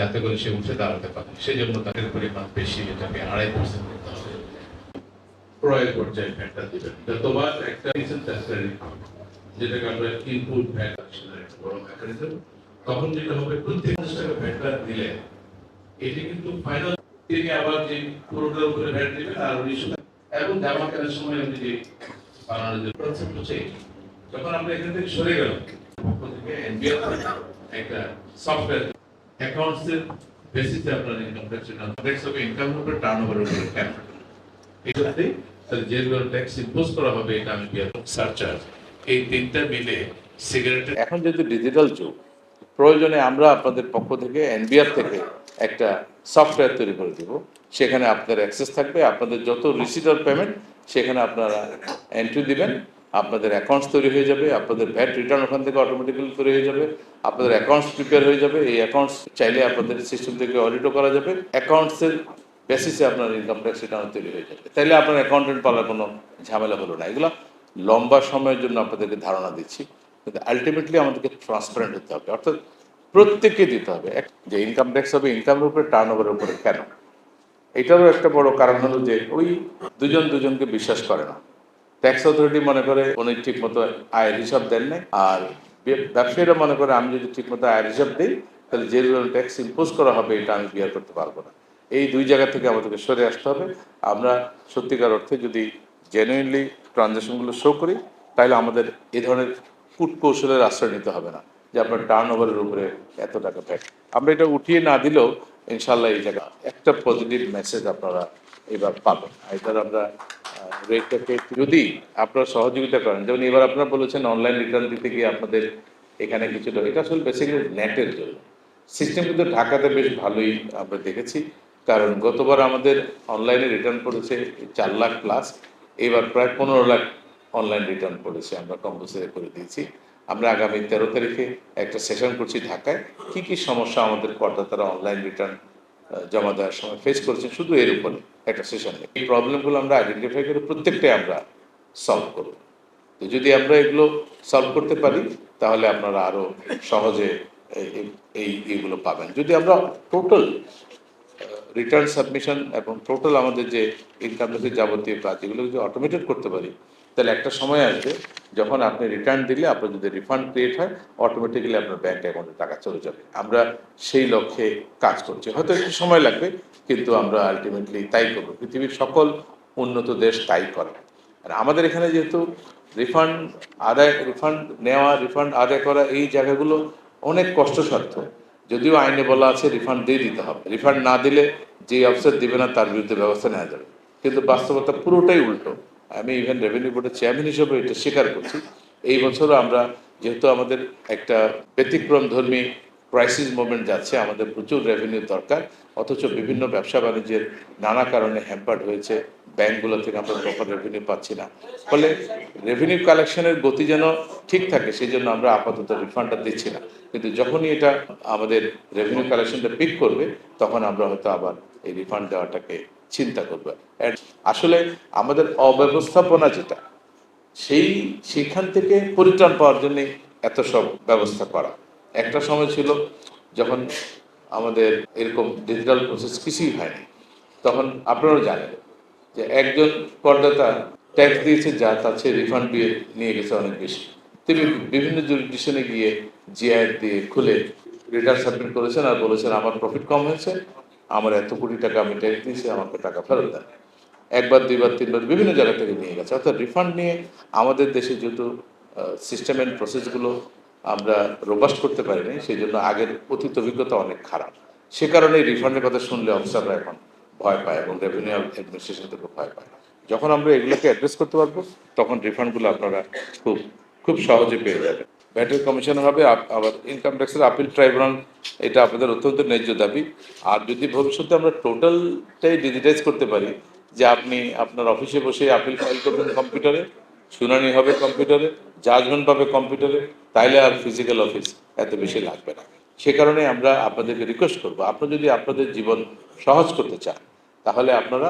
যাতে করে সে উঠে দাঁড়াতে পারে। সেই জন্য তাদের পরিমাণ বেশি, এটাকে আড়াই পার্সেন্ট করতে হবে। ক্রয়ের পর্যায়ে দিবেন। যতবার একটা যেটাকে আমরা ইনপুট বড় তখন যেটা হবে, প্রত্যেক টাকা দিলে, এটি কিন্তু ফাইনাল তিনি আবার যে পুরোটার উপরে ভ্যাট আর এবং জামা কেনার সময় যে বানানোর যে হচ্ছে, যখন আমরা এখান থেকে সরে গেলাম থেকে একটা সফটওয়্যার অ্যাকাউন্টস এর বেসিসে আপনার ইনকাম ট্যাক্স ট্যাক্স হবে ইনকাম উপরে টার্নওভারের উপরে এই সাথে তাহলে যে ট্যাক্স ইম্পোজ করা হবে এটা আমি সারচার্জ এই তিনটা মিলে সিগারেটের এখন যেহেতু ডিজিটাল যুগ, প্রয়োজনে আমরা আপনাদের পক্ষ থেকে এনবিআর থেকে একটা সফটওয়্যার তৈরি করে দেব। সেখানে আপনার অ্যাক্সেস থাকবে। আপনাদের যত রিসিট অর পেমেন্ট সেখানে আপনারা এন্ট্রি দিবেন। আপনাদের অ্যাকাউন্টস তৈরি হয়ে যাবে, আপনাদের ভ্যাট রিটার্ন ওখান থেকে অটোমেটিক্যালি তৈরি হয়ে যাবে, আপনাদের অ্যাকাউন্টস প্রিপেয়ার হয়ে যাবে, এই অ্যাকাউন্টস চাইলে আপনাদের সিস্টেম থেকে অডিটও করা যাবে অ্যাকাউন্টসের বেসিসে আপনার ইনকাম ট্যাক্স রিটার্ন তৈরি হয়ে যাবে। তাইলে আপনার অ্যাকাউন্টেন্ট পাওয়ার কোনো ঝামেলা হলো না, এগুলো লম্বা সময়ের জন্য আপনাদেরকে ধারণা দিচ্ছি, কিন্তু আলটিমেটলি আমাদেরকে ট্রান্সপারেন্ট হতে হবে, অর্থাৎ প্রত্যেককে দিতে হবে। যে ইনকাম ট্যাক্স হবে ইনকামের উপরে টার্ন ওভারের উপরে কেন? এটারও একটা বড় কারণ হলো যে ওই দুজন দুজনকে বিশ্বাস করে না। ট্যাক্স অথরিটি মনে করে উনি ঠিক মতো আয়ের হিসাব দেন নাই। আর ব্যবসায়ীরা মনে করে আমি যদি ঠিক মতো আয়ের হিসাব দিই, তাহলে যে ট্যাক্স ইম্পোজ করা হবে, এটা আমি বিয়ার করতে পারব না। এই দুই জায়গা থেকে আমাদেরকে সরে আসতে হবে। আমরা সত্যিকার অর্থে যদি জেনুইনলি ট্রানজ্যাকশনগুলো শো করি, তাহলে আমাদের এ ধরনের কূট কৌশলের আশ্রয় নিতে হবে না, যে আপনার টার্ন ওভারের উপরে এত টাকা ভ্যাট আমরা এটা উঠিয়ে না দিলেও ইনশাল্লাহ এই জায়গা একটা পজিটিভ মেসেজ আপনারা এবার পাবেন। এটার আমরা রেটটাকে যদি আপনারা সহযোগিতা করেন, যেমন এবার আপনারা বলেছেন অনলাইন রিটার্ন দিতে গিয়ে আপনাদের এখানে কিছুটা, এটা আসলে বেসিক্যালি নেটের জন্য। সিস্টেম কিন্তু ঢাকাতে বেশ ভালোই আমরা দেখেছি, কারণ গতবার আমাদের অনলাইনে রিটার্ন পড়েছে চার লাখ প্লাস এবার প্রায় পনেরো লাখ অনলাইন রিটার্ন পড়েছে আমরা কম্পালসারি করে দিয়েছি। আমরা আগামী তেরো তারিখে একটা সেশন করছি ঢাকায়, কি কি সমস্যা আমাদের করদাতারা অনলাইন রিটার্ন জমা দেওয়ার সময় ফেস করেছেন, শুধু এর উপরে একটা সেশন এই প্রবলেমগুলো আমরা আইডেন্টিফাই করে প্রত্যেকটাই আমরা সলভ করব। তো যদি আমরা এগুলো সলভ করতে পারি, তাহলে আপনারা আরও সহজে এই- এই- এই এইগুলো পাবেন। যদি আমরা টোটাল রিটার্ন সাবমিশন এবং টোটাল আমাদের যে ইনকাম ট্যাক্সের যাবতীয় কাজ, এগুলো যদি অটোমেটেড করতে পারি, তাহলে একটা সময় আসবে যখন আপনি রিটার্ন দিলে আপনার যদি রিফান্ড ক্রিয়েট হয় অটোমেটিক্যালি আপনার ব্যাংক অ্যাকাউন্টে টাকা চলে যাবে। আমরা সেই লক্ষ্যে কাজ করছি। হয়তো একটু সময় লাগবে, কিন্তু আমরা আলটিমেটলি তাই করব। পৃথিবীর সকল উন্নত দেশ তাই করে। আর আমাদের এখানে যেহেতু রিফান্ড আদায় রিফান্ড নেওয়া রিফান্ড আদায় করা এই জায়গাগুলো অনেক কষ্টসাধ্য। যদিও আইনে বলা আছে রিফান্ড দিয়ে দিতে হবে। রিফান্ড না দিলে যে অফিসার দিবে না, তার বিরুদ্ধে ব্যবস্থা নেওয়া যাবে। কিন্তু বাস্তবতা পুরোটাই উল্টো। আমি ইভেন রেভিনিউ বোর্ডের চেয়ারম্যান হিসেবে এটা স্বীকার করছি। এই বছরও আমরা যেহেতু আমাদের একটা ব্যতিক্রম ধর্মী ক্রাইসিস মুভমেন্ট যাচ্ছে, আমাদের প্রচুর রেভিনিউ দরকার, অথচ বিভিন্ন ব্যবসা বাণিজ্যের নানা কারণে হ্যাম্পার্ড হয়েছে ব্যাংকগুলো থেকে আমরা প্রপার রেভিনিউ পাচ্ছি না। ফলে রেভিনিউ কালেকশনের গতি যেন ঠিক থাকে সেই জন্য আমরা আপাতত রিফান্ডটা দিচ্ছি না। কিন্তু যখনই এটা আমাদের রেভিনিউ কালেকশনটা পিক করবে, তখন আমরা হয়তো আবার এই রিফান্ড দেওয়াটাকে চিন্তা করব। আসলে আমাদের অব্যবস্থাপনা যেটা, সেই সেখান থেকে পরিত্রাণ পাওয়ার জন্যে এত সব ব্যবস্থা করা। একটা সময় ছিল যখন আমাদের এরকম ডিজিটাল প্রসেস কিছুই হয়নি। তখন আপনারাও জানেন যে একজন করদাতা ট্যাক্স দিয়েছে, যা তার চেয়ে রিফান্ড দিয়ে নিয়ে গেছে অনেক বেশি। তিনি বিভিন্ন জুরিডিকশনে গিয়ে জিআইআর দিয়ে খুলে রিটার্ন সাবমিট করেছেন আর বলেছেন, আমার প্রফিট কম হয়েছে, আমার এত কোটি টাকা আমি ট্যাক্স দিয়েছি, আমাকে টাকা ফেরত দেন একবার, দুইবার, তিনবার বিভিন্ন জায়গা থেকে নিয়ে গেছে। অর্থাৎ রিফান্ড নিয়ে আমাদের দেশে যেহেতু সিস্টেম অ্যান্ড প্রসেসগুলো আমরা রোবাস্ট করতে পারিনি সেই জন্য আগের অতীত অভিজ্ঞতা অনেক খারাপ। সে কারণে রিফান্ডের কথা শুনলে অফিসাররা এখন ভয় পায় এবং রেভিনিউ অ্যাডমিনিস্ট্রেশন থেকে ভয় পায়। যখন আমরা এগুলোকে অ্যাড্রেস করতে পারব, তখন রিফান্ডগুলো আপনারা খুব খুব সহজে পেয়ে যাবেন। ভ্যাটের কমিশন হবে আবার ইনকাম ট্যাক্সের আপিল ট্রাইব্যুনাল এটা আপনাদের অত্যন্ত ন্যায্য দাবি। আর যদি ভবিষ্যতে আমরা টোটালটাই ডিজিটাইজ করতে পারি, যে আপনি আপনার অফিসে বসে আপিল ফাইল করবেন কম্পিউটারে শুনানি হবে কম্পিউটারে জাজমেন্ট পাবে কম্পিউটারে তাইলে আর ফিজিক্যাল অফিস এত বেশি লাগবে না। সে কারণে আমরা আপনাদেরকে রিকোয়েস্ট করব আপনারা যদি আপনাদের জীবন সহজ করতে চান, তাহলে আপনারা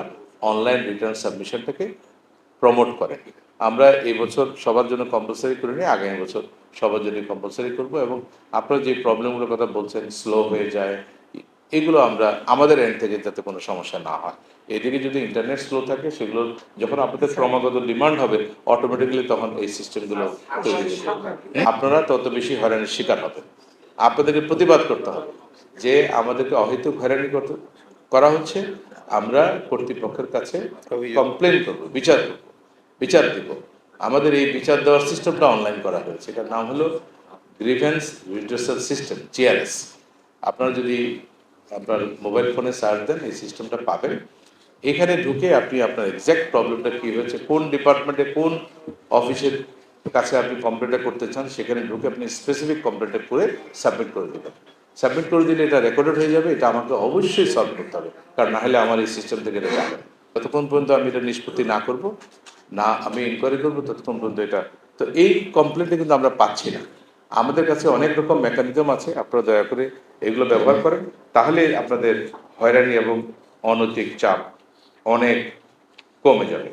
অনলাইন রিটার্ন সাবমিশনটাকে প্রমোট করেন। আমরা এই বছর সবার জন্য কম্পালসারি করে নিই, আগামী বছর সবার জন্য কম্পালসারি করব এবং আপনারা যে প্রবলেমগুলোর কথা বলছেন স্লো হয়ে যায় এগুলো আমরা আমাদের এন্ড থেকে যাতে কোনো সমস্যা না হয়। এদিকে যদি ইন্টারনেট স্লো থাকে, সেগুলো যখন আপনাদের ক্রমাগত ডিমান্ড হবে অটোমেটিক্যালি তখন এই সিস্টেমগুলো তৈরি আপনারা তত বেশি হয়রানির শিকার হবেন। আপনাদেরকে প্রতিবাদ করতে হবে যে আমাদেরকে অহেতুক হয়রানি করতে করা হচ্ছে। আমরা কর্তৃপক্ষের কাছে কমপ্লেন করব, বিচার করব, বিচার দিব। আমাদের এই বিচার দেওয়ার সিস্টেমটা অনলাইন করা হয়েছে। এটার নাম হলো গ্রিভেন্স রিড্রেসাল সিস্টেম জিআরএস আপনারা যদি আপনার মোবাইল ফোনে সার্চ দেন, এই সিস্টেমটা পাবেন। এখানে ঢুকে আপনি আপনার এক্স্যাক্ট প্রবলেমটা কী হয়েছে, কোন ডিপার্টমেন্টে কোন অফিসের কাছে আপনি কমপ্লেনটা করতে চান, সেখানে ঢুকে আপনি স্পেসিফিক কমপ্লেনটা করে সাবমিট করে দেবেন। সাবমিট করে দিলে এটা রেকর্ডেড হয়ে যাবে, এটা আমাকে অবশ্যই সলভ করতে হবে, কারণ না হলে আমার এই সিস্টেম থেকে এটা যাবে ততক্ষণ পর্যন্ত আমি এটা নিষ্পত্তি না করব, না আমি ইনকোয়ারি করব, ততক্ষণ পর্যন্ত এটা তো এই কমপ্লেনটা কিন্তু আমরা পাচ্ছি না। আমাদের কাছে অনেক রকম মেকানিজম আছে, আপনারা দয়া করে এগুলো ব্যবহার করেন। তাহলে আপনাদের হয়রানি এবং অনৈতিক চাপ অনেক কমে যাবে।